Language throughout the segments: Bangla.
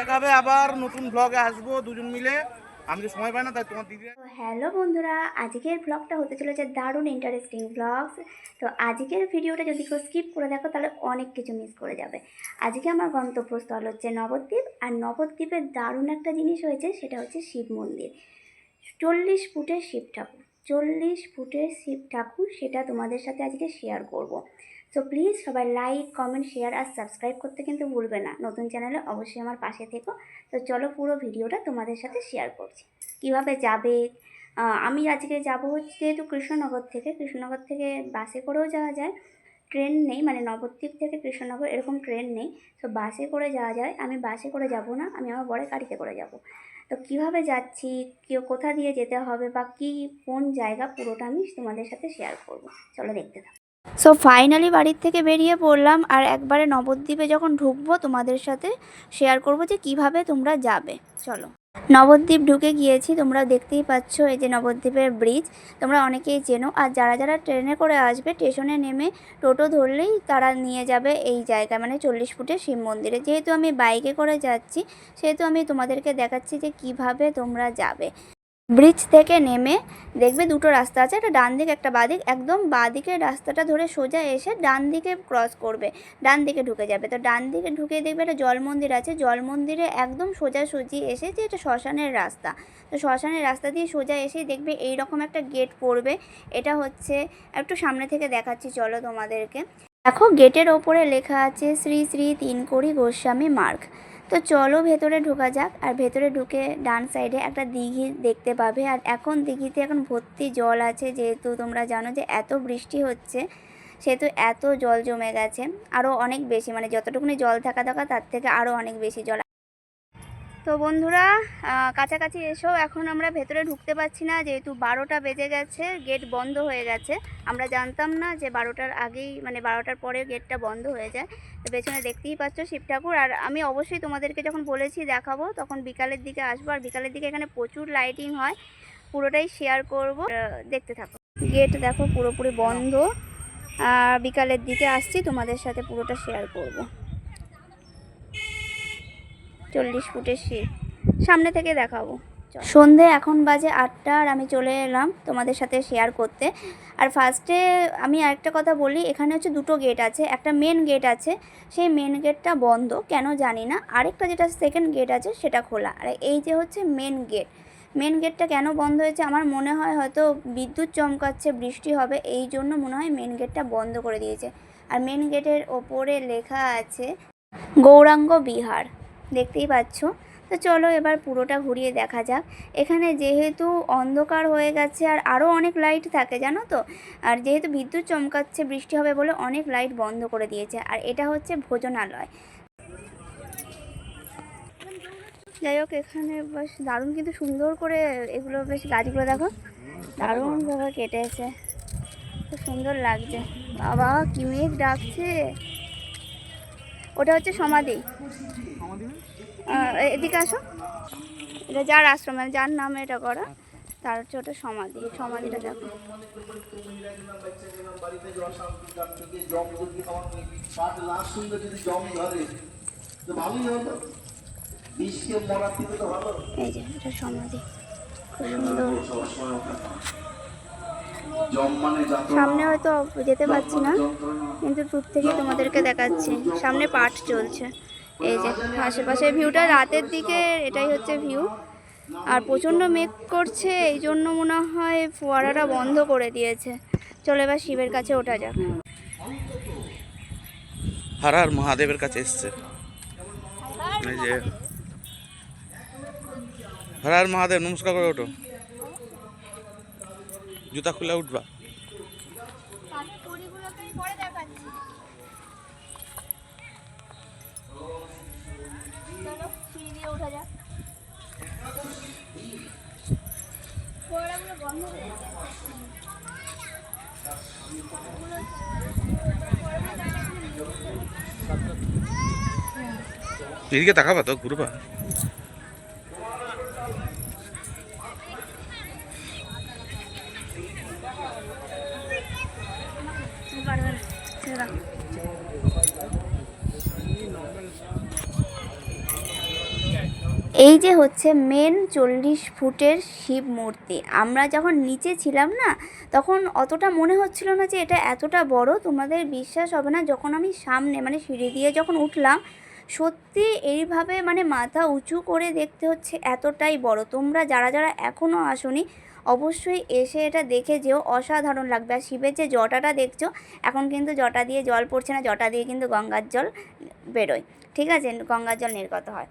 দেখা হবে আবার নতুন ব্লগে আসব দুজন মিলে। হ্যালো বন্ধুরা, আজকের ব্লগটা হতে চলেছে দারুণ ইন্টারেস্টিং ব্লগস তো আজকের ভিডিওটা যদি কেউ স্কিপ করে দেখো, তাহলে অনেক কিছু মিস করে যাবে। আজকে আমার গন্তব্যস্থল হচ্ছে নবদ্বীপ, আর নবদ্বীপের দারুণ একটা জিনিস হয়েছে, সেটা হচ্ছে শিব মন্দির। চল্লিশ ফুটের শিব ঠাকুর, চল্লিশ ফুটের শিব ঠাকুর, সেটা তোমাদের সাথে আজকে শেয়ার করব। সো প্লিজ সবাই লাইক কমেন্ট শেয়ার আর সাবস্ক্রাইব করতে কিন্তু ভুলবে না। নতুন চ্যানেলে অবশ্যই আমার পাশে থেকো। তো চলো পুরো ভিডিওটা তোমাদের সাথে শেয়ার করছি। কীভাবে যাবে? আমি আজকে যাব হচ্ছে যেহেতু কৃষ্ণনগর থেকে। কৃষ্ণনগর থেকে বাসে করেও যাওয়া যায়। ট্রেন নেই মানে নবদ্বীপ থেকে কৃষ্ণনগর এরকম ট্রেন নেই। তো বাসে করে যাওয়া যায়। আমি বাসে করে যাব না, আমি আমার বড়ের গাড়িতে করে যাব। তো কীভাবে যাচ্ছি? কেউ কোথা দিয়ে যেতে হবে? বা কি কোন জায়গা? পুরোটা আমি তোমাদের সাথে শেয়ার করব। চলো দেখতে থাকো। সো ফাইনালি বাড়ির থেকে বেরিয়ে পড়লাম আর একবারে নবদ্বীপে যখন ঢুকবো তোমাদের সাথে শেয়ার করব যে কীভাবে তোমরা যাবে। চলো। নবদ্বীপ ঢুকে গিয়েছি, তোমরা দেখতেই পাচ্ছ এই যে নবদ্বীপের ব্রিজ তোমরা অনেকেই চেনো আর যারা যারা ট্রেনে করে আসবে স্টেশনে নেমে টোটো ধরলেই তারা নিয়ে যাবে এই জায়গায় মানে চল্লিশ ফুটের শিব মন্দিরে। যেহেতু আমি বাইকে করে যাচ্ছি, সেহেতু আমি তোমাদেরকে দেখাচ্ছি যে কীভাবে তোমরা যাবে। ব্রিজ থেকে নেমে দেখবে দুটো রাস্তা আছে, একটা ডান দিক, একটা বাদিক একদম বাদিকের রাস্তাটা ধরে সোজা এসে ডান দিকে ক্রস করবে, ডান দিকে ঢুকে যাবে। তো ডান দিকে ঢুকে দেখবে একটা জল মন্দির আছে, জল মন্দিরে একদম সোজাসুজি এসে যে এটা শ্মশানের রাস্তা। তো শ্মশানের রাস্তা দিয়ে সোজা এসেই দেখবে এই রকম একটা গেট পড়বে। এটা হচ্ছে, একটু সামনে থেকে দেখাচ্ছি, চলো তোমাদেরকে। দেখো, গেটের ওপরে লেখা আছে, শ্রী শ্রী তিনকড়ি গোস্বামী মার্গ। তো চলো ভেতরে ঢোকা যাক। আর ভেতরে ঢুকে ডান সাইডে একটা দিঘি দেখতে পাবে। আর এখন দিঘিতে এখন ভর্তি জল আছে, যেহেতু তোমরা জানো যে এত বৃষ্টি হচ্ছে, সেহেতু এত জল জমে গেছে। আরও অনেক বেশি মানে যতটুকুনি জল থাকা দরকার, তার থেকে আরও অনেক বেশি জল তো বন্ধুরা কাছাকাছি এসো। এখন আমরা ভেতরে ঢুকতে পারছি না, যেহেতু বারোটা বেজে গেছে, গেট বন্ধ হয়ে গেছে। আমরা জানতাম না যে বারোটার আগেই মানে বারোটার পরে গেটটা বন্ধ হয়ে যায়। তো পেছনে দেখতেই পাচ্ছ শিব ঠাকুর। আর আমি অবশ্যই তোমাদেরকে যখন বলেছি দেখাবো, তখন বিকালের দিকে আসব। আর বিকালের দিকে এখানে প্রচুর লাইটিং হয়। পুরোটাই শেয়ার করব। দেখতে থাকো। গেট দেখো পুরোপুরি বন্ধ। আর বিকালের দিকে আসছি, তোমাদের সাথে পুরোটা শেয়ার করব। চল্লিশ ফুটের শিব সামনে থেকে দেখাবো। সন্ধে, এখন বাজে আটটা আর আমি চলে এলাম তোমাদের সাথে শেয়ার করতে। আর ফার্স্টে আমি আরেকটা কথা বলি, এখানে হচ্ছে দুটো গেট আছে। একটা মেন গেট আছে, সেই মেন গেটটা বন্ধ, কেন জানি না। আরেকটা যেটা সেকেন্ড গেট আছে, সেটা খোলা। আর এই যে হচ্ছে মেন গেট মেন গেটটা কেন বন্ধ হয়েছে? আমার মনে হয় হয়তো বিদ্যুৎ চমকাচ্ছে, বৃষ্টি হবে, এই জন্য মনে হয় মেন গেটটা বন্ধ করে দিয়েছে। আর মেন গেটের ওপরে লেখা আছে, গৌরাঙ্গ বিহার। দেখতেই পাচ্ছ। তো চলো এবার পুরোটা ঘুরিয়ে দেখা যাক। এখানে যেহেতু অন্ধকার হয়ে গেছে আর আরও অনেক লাইট থাকে, জানো তো? আর যেহেতু বিদ্যুৎ চমকাচ্ছে, বৃষ্টি হবে বলে অনেক লাইট বন্ধ করে দিয়েছে। আর এটা হচ্ছে ভোজনালয়। যাই হোক, এখানে বেশ দারুণ কিন্তু সুন্দর করে এগুলো বেশ গাছগুলো দেখো। দারুণভাবে কেটেছে। খুব সুন্দর লাগছে। বাবা, কি মেঘ ডাকছে। ওটা হচ্ছে সমাধি। এদিকে আসো। এটা যার আশ্রম মানে যার নামে এটা করা তার হচ্ছে ওটা সমাধি। সমাধিটা দেখো। এই যে এটা সমাধি। খুব সুন্দর সবসময় জম মানে যন্ত্রণা সামনে হয়তো যেতে পারছি না, কিন্তু দূর থেকে তোমাদেরকে দেখাচ্ছি। সামনে পাঠ চলছে। এই যে আশেপাশে ভিউটা, রাতের দিকে এটাই হচ্ছে ভিউ। আর প্রচণ্ড মেঘ করছে, এই জন্য মনে হয় ফোয়ারাটা বন্ধ করে দিয়েছে। চলো এবার শিবের কাছে ওঠা যাক। হার হার মহাদেবের কাছে এসছে। এই যে। হর হর মহাদেব, নমস্কার করে ওঠো। জুতা খুলে উঠবা। এদিকে তাকাবা তো ঘুরবা। এই যে হচ্ছে মেন চল্লিশ ফুটের শিব মূর্তি। আমরা যখন নিচে ছিলাম না, তখন অতটা মনে হচ্ছিল না যে এটা এতটা বড়। তোমাদের বিশ্বাস হবে না, যখন আমি সামনে মানে সিঁড়ি দিয়ে যখন উঠলাম, সত্যি এইভাবে মানে মাথা উঁচু করে দেখতে হচ্ছে এতটাই বড়। তোমরা যারা যারা এখনও আসোনি অবশ্যই এসে এটা দেখে যেও, অসাধারণ লাগবে। আর শিবের যে জটাটা দেখছ, এখন কিন্তু জটা দিয়ে জল পড়ছে না, জটা দিয়ে কিন্তু গঙ্গার জল বেরোয়। ঠিক আছে? গঙ্গার জল নির্গত হয়।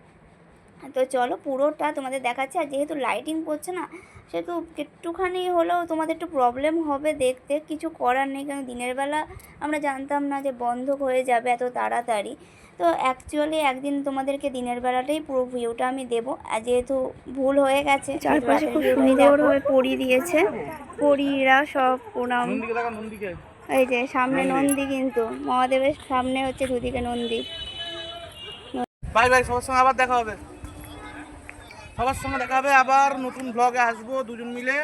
তো চলো পুরোটা তোমাদের দেখাচ্ছে। আর যেহেতু লাইটিং পড়ছে না সেহেতু একটুখানি হলেও তোমাদের একটু প্রবলেম হবে দেখতে। কিছু করার নেই কারণ দিনের বেলা আমরা জানতাম না যে বন্ধ হয়ে যাবে এত তাড়াতাড়ি। তো অ্যাকচুয়ালি একদিন তোমাদেরকে দিনের বেলাটাই পুরো ভিউটা আমি দেবো। আর যেহেতু ভুল হয়ে গেছে চারপাশে খুব সুন্দর হয়ে পরি দিয়েছে। পরীরা সব প্রণাম। নন্দীকে দেখো নন্দীকে। এই যে সামনে নন্দী। কিন্তু। মহাদেবের সামনে হচ্ছে দুদিকে নন্দী। বাই বাই সবার সঙ্গে আবার দেখা হবে। সবার সঙ্গে দেখা হবে আবার নতুন ব্লগে আসব দুজন মিলে।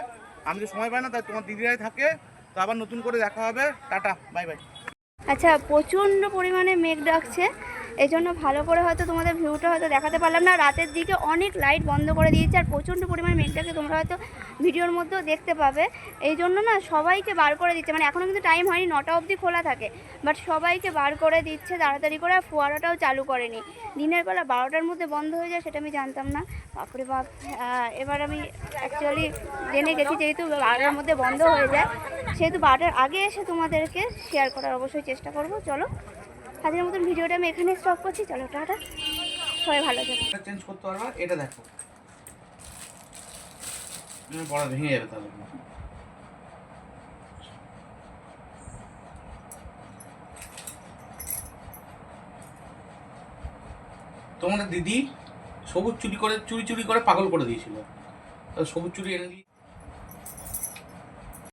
আমি তো সময় পাই না, তাই তোমার দিদিরাই থাকে। তো আবার নতুন করে দেখা হবে। টাটা বাই বাই আচ্ছা প্রচণ্ড পরিমাণে মেঘ ডাকছে। এই জন্য ভালো করে হয়তো তোমাদের ভিউটা হয়তো দেখাতে পারলাম না। রাতের দিকে অনেক লাইট বন্ধ করে দিয়েছে আর প্রচণ্ড পরিমাণে মেঘটাকে তোমরা হয়তো ভিডিওর মধ্যেও দেখতে পাবে। এই জন্য না সবাইকে বার করে দিচ্ছে। মানে এখনও কিন্তু টাইম হয়নি, নটা অবধি খোলা থাকে। বাট সবাইকে বার করে দিচ্ছে তাড়াতাড়ি করে আর ফোয়ারাটাও চালু করেনি। দিনের বেলা বারোটার মধ্যে বন্ধ হয়ে যায় সেটা আমি জানতাম না। বাপরে বাপ এবার আমি অ্যাকচুয়ালি জেনে গেছি যেহেতু বারোটার মধ্যে বন্ধ হয়ে যায়, সেহেতু বারোটার আগে এসে তোমাদেরকে শেয়ার করার অবশ্যই চেষ্টা করব। চলো আজকের মতন ভিডিওটা আমি এখানে স্টপ করছি। চলো, টাটা। সবাই ভালো থেকো। চেঞ্জ করতে পারবা এটা দেখো। বড় ভেঙে যাবে তাহলে তোমাদের দিদি সবুজ চুরি করে, চুরি চুরি করে পাগল করে দিয়েছিল। সবুজ চুরি এনে দিয়ে